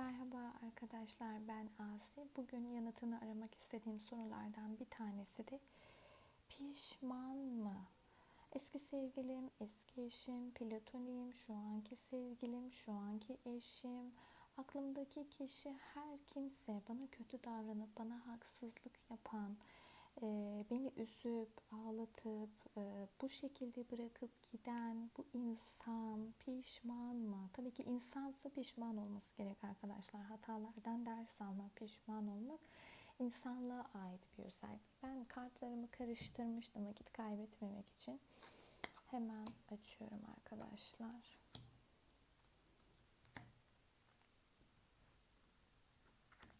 Merhaba arkadaşlar ben Asi. Bugün yanıtını aramak istediğim sorulardan bir tanesi de pişman mı? Eski sevgilim, eski eşim, platonim, şu anki sevgilim, şu anki eşim, aklımdaki kişi her kimse bana kötü davranıp bana haksızlık yapan, beni üzüp, ağlatıp, bu şekilde bırakıp giden bu insan pişman mı? Tabii ki insansa pişman olması gerek arkadaşlar. Hatalardan ders almak, pişman olmak insanlığa ait bir özellik. Ben kartlarımı karıştırmıştım vakit kaybetmemek için. Hemen açıyorum arkadaşlar.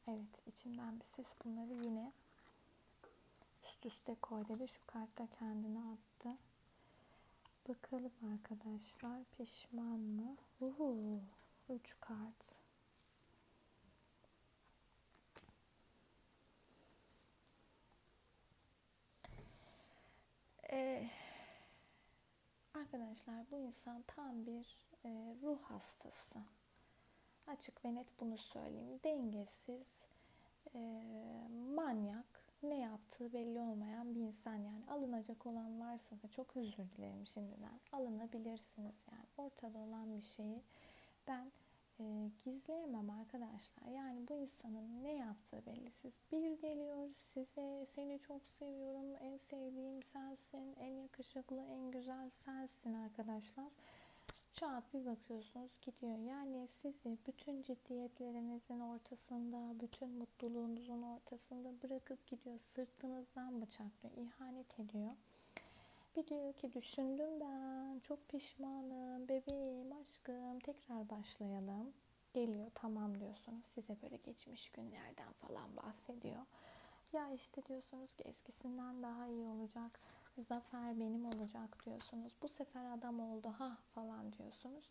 Evet, içimden bir ses bunları yine üst üste koy dedi. Şu kartta kendini attı. Bakalım arkadaşlar pişman mı? Uhu, üç kart. Ee, arkadaşlar bu insan tam bir e, ruh hastası. Açık ve net bunu söyleyeyim. Dengesiz, e, manyak, ne yaptığı belli olmayan bir insan yani. Alınacak olan varsa da çok özür dilerim şimdiden. Alınabilirsiniz yani. Ortada olan bir şeyi ben e, gizleyemem arkadaşlar. Yani bu insanın ne yaptığı belli. Siz bir geliyor size seni çok seviyorum. En sevdiğim sensin. En yakışıklı en güzel sensin arkadaşlar Çat bir bakıyorsunuz gidiyor. Yani sizi bütün ciddiyetlerinizin ortasında, bütün mutluluğunuzun ortasında bırakıp gidiyor. Sırtınızdan bıçaklıyor, ihanet ediyor. Bir diyor ki düşündüm ben, çok pişmanım, bebeğim, aşkım, tekrar başlayalım. Geliyor, tamam diyorsunuz. Size böyle geçmiş günlerden falan bahsediyor. Ya işte diyorsunuz ki eskisinden daha iyi olacak zafer benim olacak diyorsunuz. Bu sefer adam oldu ha falan diyorsunuz.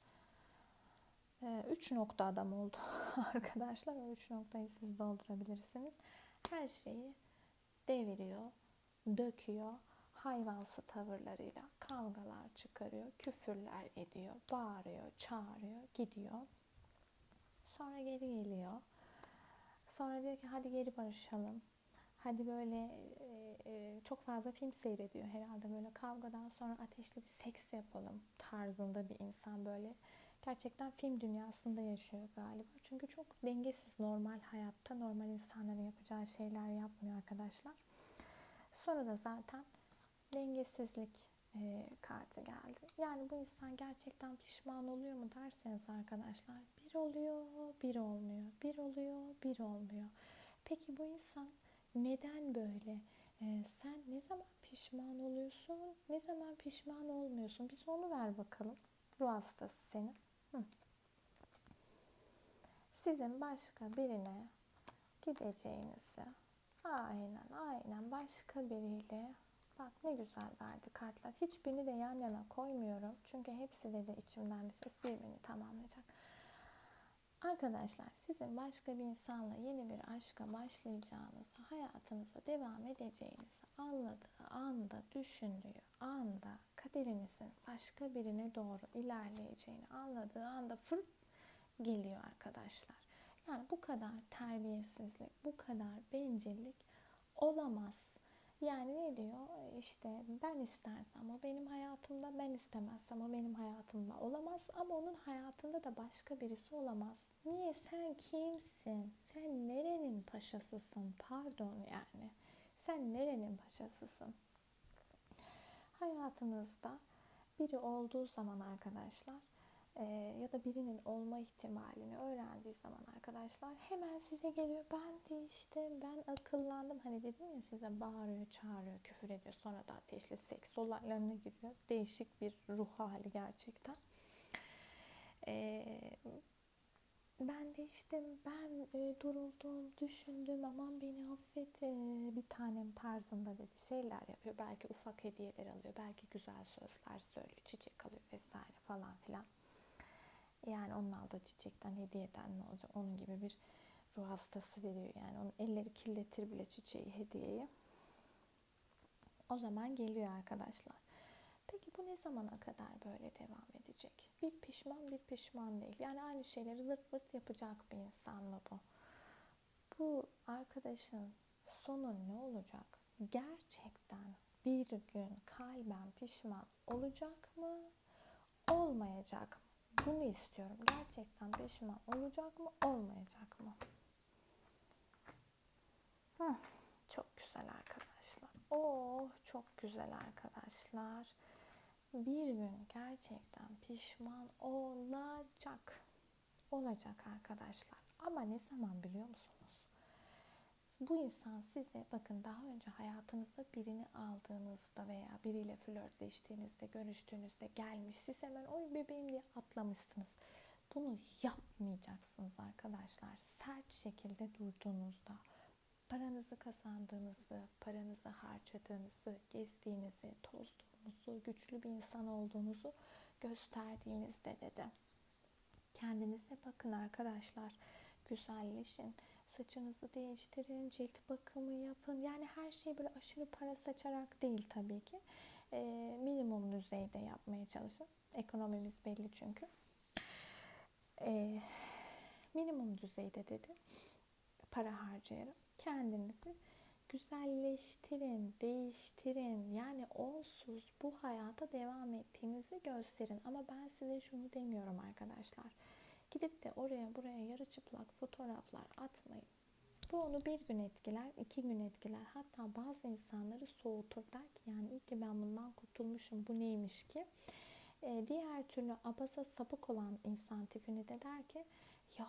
Ee, üç nokta adam oldu arkadaşlar. O üç noktayı siz doldurabilirsiniz. Her şeyi deviriyor, döküyor, hayvansı tavırlarıyla kavgalar çıkarıyor, küfürler ediyor, bağırıyor, çağırıyor, gidiyor. Sonra geri geliyor. Sonra diyor ki hadi geri barışalım. Hadi böyle e, e, çok fazla film seyrediyor herhalde böyle kavgadan sonra ateşli bir seks yapalım tarzında bir insan böyle gerçekten film dünyasında yaşıyor galiba. Çünkü çok dengesiz normal hayatta normal insanların yapacağı şeyler yapmıyor arkadaşlar. Sonra da zaten dengesizlik e, kartı geldi. Yani bu insan gerçekten pişman oluyor mu derseniz arkadaşlar bir oluyor, bir olmuyor. Bir oluyor, bir olmuyor. Peki bu insan neden böyle? Ee, sen ne zaman pişman oluyorsun? Ne zaman pişman olmuyorsun? Biz onu ver bakalım. Ruh hastası senin. Hı. Sizin başka birine gideceğinizi aynen aynen başka biriyle bak ne güzel verdi kartlar. Hiçbirini de yan yana koymuyorum. Çünkü hepsi de, de içimden bir ses birbirini tamamlayacak. Arkadaşlar sizin başka bir insanla yeni bir aşka başlayacağınızı, hayatınıza devam edeceğinizi anladığı anda, düşündüğü anda kaderinizin başka birine doğru ilerleyeceğini anladığı anda fırt geliyor arkadaşlar. Yani bu kadar terbiyesizlik, bu kadar bencillik olamaz. Yani ne diyor? İşte ben istersem o benim hayatımda, ben istemezsem o benim hayatımda olamaz ama onun hayatında da başka birisi olamaz. Niye? Sen kimsin? Sen nerenin paşasısın? Pardon yani. Sen nerenin paşasısın? Hayatınızda biri olduğu zaman arkadaşlar e, ya da birinin olma ihtimalini öğrendiği zaman arkadaşlar hemen size geliyor. Ben de işte ben Hani dedim ya size bağırıyor, çağırıyor, küfür ediyor. Sonra da ateşli seks olaylarına giriyor. Değişik bir ruh hali gerçekten. Ee, ben de işte ben e, duruldum, düşündüm, aman beni affet e, bir tanem tarzında dedi şeyler yapıyor. Belki ufak hediyeler alıyor, belki güzel sözler söylüyor, çiçek alıyor vesaire falan filan. Yani onun aldığı çiçekten hediyeden ne olacak? Onun gibi bir ruh hastası veriyor. Yani onun elleri kirletir bile çiçeği, hediyeyi. O zaman geliyor arkadaşlar. Peki bu ne zamana kadar böyle devam edecek? Bir pişman bir pişman değil. Yani aynı şeyleri zırt pırt yapacak bir insan mı bu? Bu arkadaşın sonu ne olacak? Gerçekten bir gün kalben pişman olacak mı? Olmayacak mı? Bunu istiyorum. Gerçekten pişman olacak mı? Olmayacak mı? Heh, çok güzel arkadaşlar. Oh çok güzel arkadaşlar. Bir gün gerçekten pişman olacak. Olacak arkadaşlar. Ama ne zaman biliyor musunuz? Bu insan size bakın daha önce hayatınıza birini aldığınızda veya biriyle flörtleştiğinizde, görüştüğünüzde gelmiş. Siz hemen oy bebeğim diye atlamışsınız. Bunu yapmayacaksınız arkadaşlar. Sert şekilde durduğunuzda paranızı kazandığınızı, paranızı harcadığınızı, gezdiğinizi, tozduğunuzu, güçlü bir insan olduğunuzu gösterdiğinizde dedi. Kendinize bakın arkadaşlar. Güzelleşin. Saçınızı değiştirin, cilt bakımı yapın. Yani her şey böyle aşırı para saçarak değil tabii ki. E, minimum düzeyde yapmaya çalışın. Ekonomimiz belli çünkü. E, minimum düzeyde dedi. Para harcayarak kendinizi güzelleştirin, değiştirin. Yani onsuz bu hayata devam ettiğinizi gösterin. Ama ben size şunu demiyorum arkadaşlar. Gidip de oraya buraya yarı çıplak fotoğraflar atmayın. Bu onu bir gün etkiler, iki gün etkiler. Hatta bazı insanları soğutur der ki yani iyi ki ben bundan kurtulmuşum bu neymiş ki. Ee, diğer türlü abaza sapık olan insan tipini de der ki ya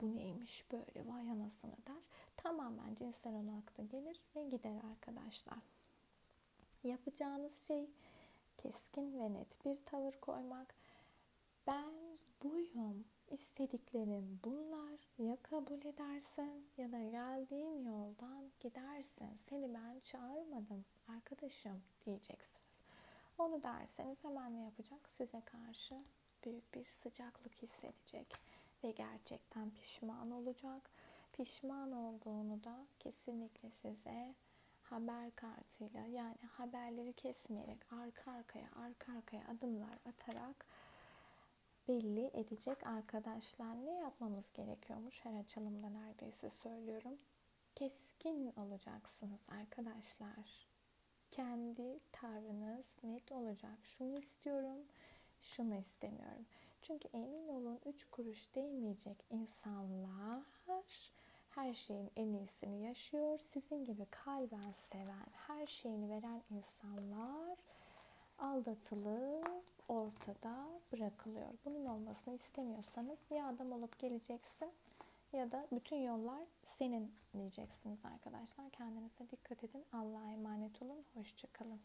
bu neymiş böyle vay anasını der. Tamamen cinsel da gelir ve gider arkadaşlar. Yapacağınız şey keskin ve net bir tavır koymak. Ben buyum, istediklerim bunlar. Ya kabul edersin ya da geldiğim yoldan gidersin. Seni ben çağırmadım arkadaşım diyeceksiniz. Onu derseniz hemen ne yapacak? Size karşı büyük bir sıcaklık hissedecek ve gerçekten pişman olacak. Pişman olduğunu da kesinlikle size haber kartıyla yani haberleri kesmeyerek arka arkaya arka arkaya adımlar atarak belli edecek arkadaşlar. Ne yapmamız gerekiyormuş her açılımda neredeyse söylüyorum. Keskin olacaksınız arkadaşlar. Kendi tavrınız net olacak. Şunu istiyorum, şunu istemiyorum. Çünkü emin olun 3 kuruş değmeyecek insanlar her şeyin en iyisini yaşıyor. Sizin gibi kalben seven, her şeyini veren insanlar aldatılıp ortada bırakılıyor. Bunun olmasını istemiyorsanız ya adam olup geleceksin ya da bütün yollar senin diyeceksiniz arkadaşlar. Kendinize dikkat edin. Allah'a emanet olun. Hoşçakalın.